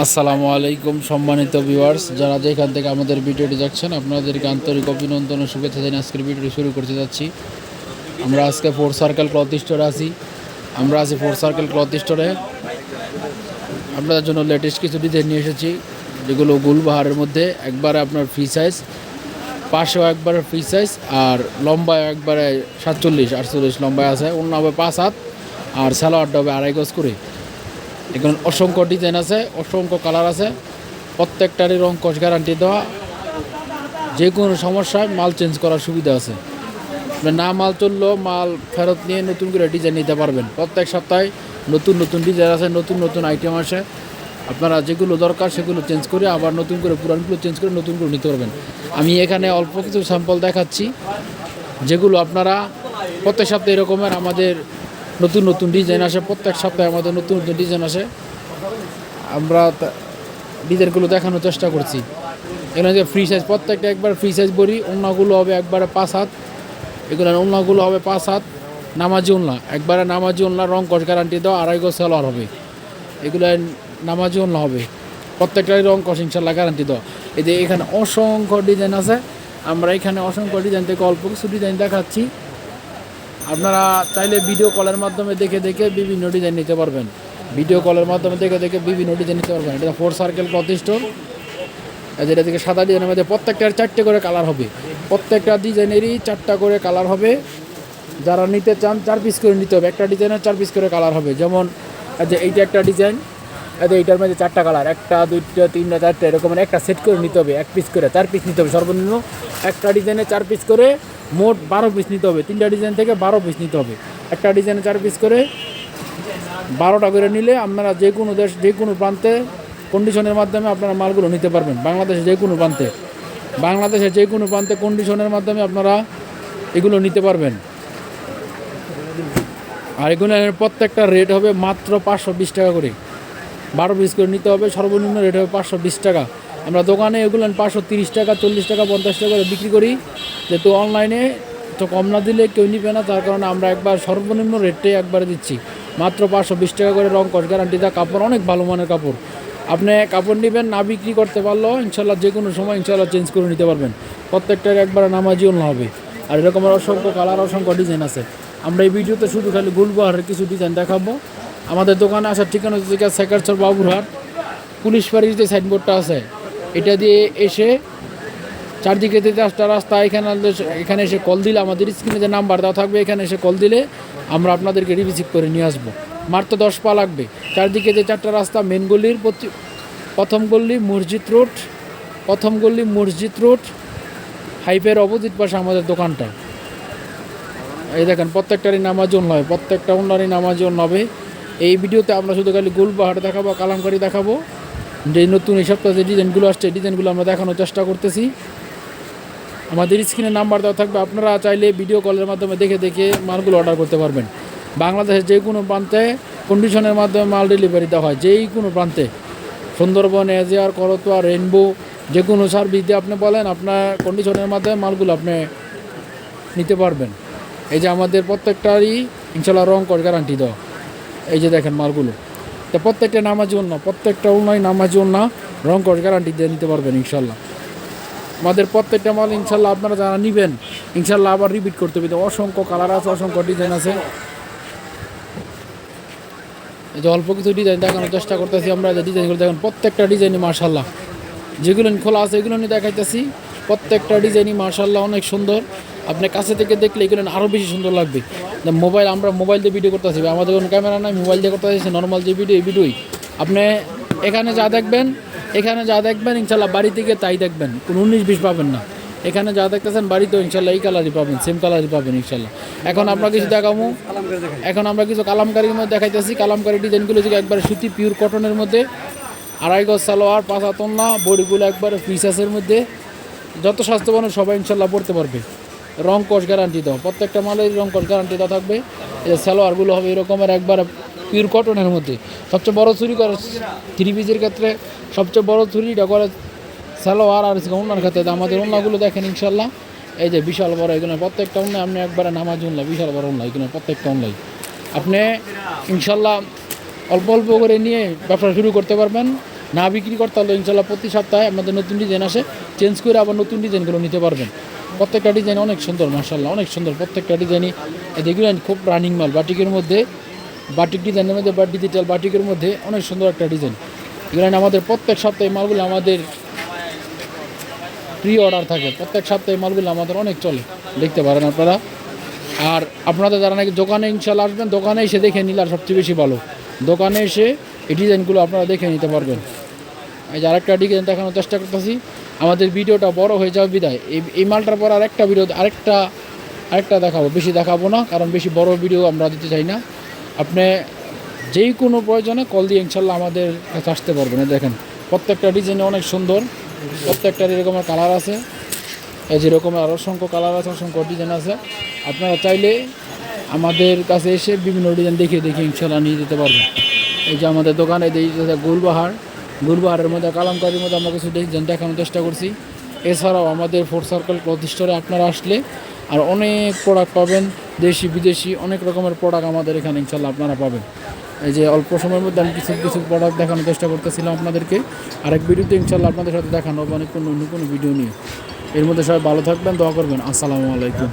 আসসালামু আলাইকুম, সম্মানিত ভিউয়ার্স যারা যেখান থেকে আমাদের ভিডিওটি দেখছেন, আপনাদেরকে আন্তরিক অভিনন্দন ও শুভেচ্ছা জানিয়ে আজকের ভিডিওটি শুরু করতে যাচ্ছি। আমরা আজকে ফোর সার্কেল ক্লথ স্টোরে আছি। আমরা আছি ফোর সার্কেল ক্লথ স্টোরে আপনাদের জন্য লেটেস্ট কিছু ডিজাইন নিয়ে এসেছি, যেগুলো গুলবাহারের মধ্যে। একবারে আপনার ফ্রি সাইজ পাশেও একবারে ফ্রি সাইজ আর লম্বায় একবারে সাতচল্লিশ, আটচল্লিশ লম্বায় আছে। অন্য হবে পাঁচ হাত, আর স্যালোয়ারটা হবে আড়াই গজ করে। এখানে অসংখ্য ডিজাইন আছে, অসংখ্য কালার আছে। প্রত্যেকটারই রং কস গ্যারান্টি দেওয়া। যে কোনো সমস্যায় মাল চেঞ্জ করার সুবিধা আছে। না মাল চললেও মাল ফেরত নিয়ে নতুন করে ডিজাইন নিতে পারবেন। প্রত্যেক সপ্তাহে নতুন নতুন ডিজাইন আছে নতুন নতুন আইটেম আসে। আপনারা যেগুলো দরকার সেগুলো চেঞ্জ করে আবার নতুন করে পুরানগুলো চেঞ্জ করে নতুন করে নিতে পারবেন। আমি এখানে অল্প কিছু স্যাম্পল দেখাচ্ছি। যেগুলো আপনারা প্রত্যেক সপ্তাহে এরকমের আমাদের নতুন নতুন ডিজাইন আসে, প্রত্যেক সপ্তাহে আমাদের নতুন নতুন ডিজাইন আসে। আমরা ডিজাইনগুলো দেখানোর চেষ্টা করছি। এখানে যে ফ্রি সাইজ প্রত্যেকটা একবার ফ্রি সাইজ বড়ি ওনাগুলো হবে একবারে পাঁচ হাত। এগুলো ওনাগুলো হবে পাঁচ হাত, নামাজি ওনলা একবারে নামাজি ওনলা রং কস গ্যারান্টি দেওয়া, আড়াই গজ সালোয়ার হবে। এগুলো নামাজি ওনলা হবে। প্রত্যেকটাই রং কস ইনশাল্লাহ গ্যারান্টি দেওয়া। এই যে এখানে অসংখ্য ডিজাইন আছে। আমরা এখানে অসংখ্য ডিজাইন থেকে অল্প কিছু ডিজাইন দেখাচ্ছি। আপনারা চাইলে ভিডিও কলের মাধ্যমে দেখে দেখে বিভিন্ন ডিজাইন নিতে পারবেন। ভিডিও কলের মাধ্যমে দেখে দেখে বিভিন্ন ডিজাইন নিতে পারবেন। এটা ফোর সার্কেল স্টোর যেটা থেকে সাদা ডিজাইনের মধ্যে প্রত্যেকটার চারটে করে কালার হবে। প্রত্যেকটা ডিজাইনেরই চারটা করে কালার হবে। যারা নিতে চান, চার পিস করে নিতে হবে। একটা ডিজাইনের চার পিস করে কালার হবে। যেমন যে এইটা একটা ডিজাইন যে এইটার মধ্যে চারটা কালার একটা, দুইটা, তিনটা, চারটা, এরকম একটা সেট করে নিতে হবে। এক পিস করে চার পিস নিতে হবে সর্বনিম্ন। একটা ডিজাইনে চার পিস করে মোট বারো পিস নিতে হবে। তিনটা ডিজাইন থেকে বারো পিস নিতে হবে। একটা ডিজাইনে চার পিস করে বারোটা করে নিলে আপনারা যে কোনো দেশ, যে কোনো প্রান্তে কন্ডিশনের মাধ্যমে আপনারা মালগুলো নিতে পারবেন। বাংলাদেশে যে কোনো প্রান্তে। বাংলাদেশে যে কোনো প্রান্তে কন্ডিশনের মাধ্যমে আপনারা এগুলো নিতে পারবেন। আর এগুলো প্রত্যেকটা রেট হবে মাত্র পাঁচশো বিশ টাকা করে। বারো পিস করে নিতে হবে, সর্বনিম্ন রেট হবে পাঁচশো বিশ টাকা। আমরা দোকানে এগুলো পাঁচশো তিরিশ টাকা, চল্লিশ টাকা, পঞ্চাশ টাকা করে বিক্রি করি। যেহেতু অনলাইনে, তো কম না দিলে কেউ নিবে না, তার কারণে আমরা একবার সর্বনিম্ন রেটে একবারে দিচ্ছি। মাত্র পাঁচশো বিশ টাকা করে রং কস গ্যারান্টি দেওয়া কাপড়, অনেক ভালো মানের কাপড়। আপনি কাপড় নেবেন, না বিক্রি করতে পারলেও ইনশাল্লাহ যে কোনো সময় ইনশাল্লাহ চেঞ্জ করে নিতে পারবেন। প্রত্যেকটার একবার নামাজি অন্য হবে। আর এরকমের অসংখ্য কালার অসংখ্য ডিজাইন আছে। আমরা এই ভিডিওতে শুধু খালি গুলবাহারের কিছু ডিজাইন দেখাবো। আমাদের দোকানে আসার ঠিকানা হচ্ছে সেকারচর বাবুরহাট। পুলিশ বাড়ির যে সাইনবোর্ডটা আছে, এটা দিয়ে এসে চারদিকে যে রাস্তা রাস্তা, এখানে এখানে এসে কল দিলে আমাদের স্ক্রিনে যে নাম্বার দেওয়া থাকবে, এখানে এসে কল দিলে আমরা আপনাদেরকে রিসিভ করে নিয়ে আসব। মাত্র দশ পা লাগবে। চারদিকে যে চারটা রাস্তা মেন গলির প্রতি- প্রথম গল্লি মসজিদ রোড, প্রথম গল্লি মসজিদ রোড হাইপের অপোজিট পাশে আমাদের দোকানটা। এই দেখেন, প্রত্যেকটারই নামাজ অন্য হবে প্রত্যেকটা অন্যারই নামাজ অন্য হবে। এই ভিডিওতে আমরা শুধু খালি গোলবাহার দেখাবো, কালামকারি দেখাবো। যে নতুন এই সপ্তাহে যে ডিজাইনগুলো আসছে ডিজাইনগুলো আমরা দেখানোর চেষ্টা করতেছি। আমাদের স্ক্রিনে নাম্বার দেওয়া থাকবে। আপনারা চাইলে ভিডিও কলের মাধ্যমে দেখে দেখে মালগুলো অর্ডার করতে পারবেন। বাংলাদেশের যে কোনো প্রান্তে কন্ডিশনের মাধ্যমে মাল ডেলিভারি দেওয়া হয়। যেই কোনো প্রান্তে। সুন্দরবন, এজিয়ার, করতোয়া রেনবো যে কোনো সার্ভিস দিয়ে আপনি বলেন, আপনার কন্ডিশনের মাধ্যমে মালগুলো আপনি নিতে পারবেন। এই যে আমাদের প্রত্যেকটারই ইনশাল্লাহ রং কর গ্যারান্টি দেওয়া। এই যে দেখেন মালগুলো। তো প্রত্যেকটা নামাজ অন্য প্রত্যেকটা অন্যায় নামাজ অন্য রং কর গ্যারান্টি দিয়ে নিতে পারবেন ইনশাল্লাহ আমাদের প্রত্যেকটা মাল ইনশাল্লাহ আপনারা যারা নেবেন, ইনশাল্লাহ আবার রিপিট করতে হবে। অসংখ্য কালার আছে, অসংখ্য ডিজাইন আছে। যে অল্প কিছু ডিজাইন দেখানোর চেষ্টা করতেছি আমরা, যে ডিজাইনগুলো দেখেন, প্রত্যেকটা ডিজাইনই মার্শাল্লাহ যেগুলো খোলা আছে, এগুলো নিয়ে দেখাইতেছি। প্রত্যেকটা ডিজাইনই মার্শাল্লাহ অনেক সুন্দর। আপনি কাছে থেকে দেখলে এগুলো আরও বেশি সুন্দর লাগবে। মোবাইল আমরা মোবাইল দিয়ে ভিডিও করতেছি। আমাদের কোনো ক্যামেরা নাই মোবাইল দিয়ে করতেছি নর্মাল যে ভিডিও এই ভিডিওই আপনি এখানে যা দেখবেন এখানে যা দেখবেন, ইনশাল্লাহ বাড়ি থেকে তাই দেখবেন। কোনো উনিশ বিশ পাবেন না। এখানে যা দেখতেছেন, বাড়িতেও ইনশাল্লাহ এই কালারই পাবেন সেম কালারই পাবেন ইনশাল্লাহ। এখন আমরা কিছু দেখাবো এখন আমরা কিছু কালামকারির মধ্যে দেখাইতেছি। কালামকারি ডিজাইনগুলো যে একবারে সুতি পিওর কটনের মধ্যে, আড়াই গজ সালোয়ার, পাঁচ হাতন্না বডিগুলো একবারে ফিসাসের মধ্যে, যত স্বাস্থ্যবান সবাই ইনশাল্লাহ পড়তে পারবে। রং কস গ্যারান্টি দাও। প্রত্যেকটা মালের রং কস গ্যারান্টি দেওয়া থাকবে। সালোয়ারগুলো হবে এরকমের একবারে পিওর কটনের মধ্যে। সবচেয়ে বড় চুরি করে থ্রি পিসের ক্ষেত্রে সবচেয়ে বড় চুরিটা করে সালোয়ার আর অন্যার ক্ষেত্রে। আমাদের অন্যগুলো দেখেন ইনশাল্লাহ এই যে বিশাল বড় এগুলো, প্রত্যেকটা অন্য আপনি একবারে নামাজ উনলাই বিশাল বড় অন্য এগুলো, প্রত্যেকটা অনলাই আপনি ইনশাল্লাহ অল্প অল্প করে নিয়ে ব্যবসা শুরু করতে পারবেন। না বিক্রি করতে হলে ইনশাল্লাহ প্রতি সপ্তাহে আমাদের নতুন ডিজাইন আসে, চেঞ্জ করে আবার নতুন ডিজাইনগুলো নিতে পারবেন। প্রত্যেকটা ডিজাইন অনেক সুন্দর মার্শাল্লাহ অনেক সুন্দর। প্রত্যেকটা ডিজাইনই দেখবেন খুব রানিং মাল, বাটিকের মধ্যে বাটিক ডিজাইনের মধ্যে বা ডিজিটাল বাটিকের মধ্যে অনেক সুন্দর একটা ডিজাইন এগুলো আমাদের প্রত্যেক সপ্তাহে মালগুলো আমাদের প্রি অর্ডার থাকে। প্রত্যেক সপ্তাহে মালগুলো আমাদের অনেক চলে। দেখতে পারেন আপনারা। আর আপনাদের যারা নাকি দোকানে ইনশাল্লাহ আসবেন, দোকানে এসে দেখে নিলে আর সবচেয়ে বেশি ভালো। দোকানে এসে এই ডিজাইনগুলো আপনারা দেখে নিতে পারবেন। এই যে আরেকটা ডিজাইন দেখানোর চেষ্টা করতেছি। আমাদের ভিডিওটা বড় হয়ে যাবে বিদায়। এই এই মালটার পর আরেকটা ভিডিও আরেকটা আরেকটা দেখাবো। বেশি দেখাবো না, কারণ বেশি বড় ভিডিও আমরা দিতে চাই না। আপনি যেই কোনো প্রয়োজনে কল দিয়ে ইনশাল্লাহ আমাদের কাছে আসতে পারবেন। দেখেন, প্রত্যেকটা ডিজাইন অনেক সুন্দর, প্রত্যেকটার এরকমের কালার আছে। এই যেরকম আর অসংখ্য কালার আছে, অসংখ্য ডিজাইন আছে। আপনারা চাইলে আমাদের কাছে এসে বিভিন্ন ডিজাইন দেখিয়ে দেখিয়ে ইনশাল্লাহ নিয়ে যেতে পারবেন। এই যে আমাদের দোকানে গুলবাহার, গুলবাহারের মধ্যে, কালামকারির মধ্যে আমরা কিছু ডিজাইন দেখানোর চেষ্টা করছি। এছাড়াও আমাদের ফোর সার্কেল ক্লথ স্টোরে আপনারা আসলে আর অনেক প্রোডাক্ট পাবেন। দেশি, বিদেশি অনেক রকমের প্রোডাক্ট আমাদের এখানে ইনশাল্লাহ আপনারা পাবেন। এই যে অল্প সময়ের মধ্যে আমি কিছু কিছু প্রোডাক্ট দেখানোর চেষ্টা করতেছিলাম আপনাদেরকে। আরেক ভিডিওতে ইনশাল্লাহ আপনাদের সাথে দেখানো অনেক কোনো অন্য কোনো ভিডিও নিয়ে। এর মধ্যে সবাই ভালো থাকবেন, দোয়া করবেন। আসসালামু আলাইকুম।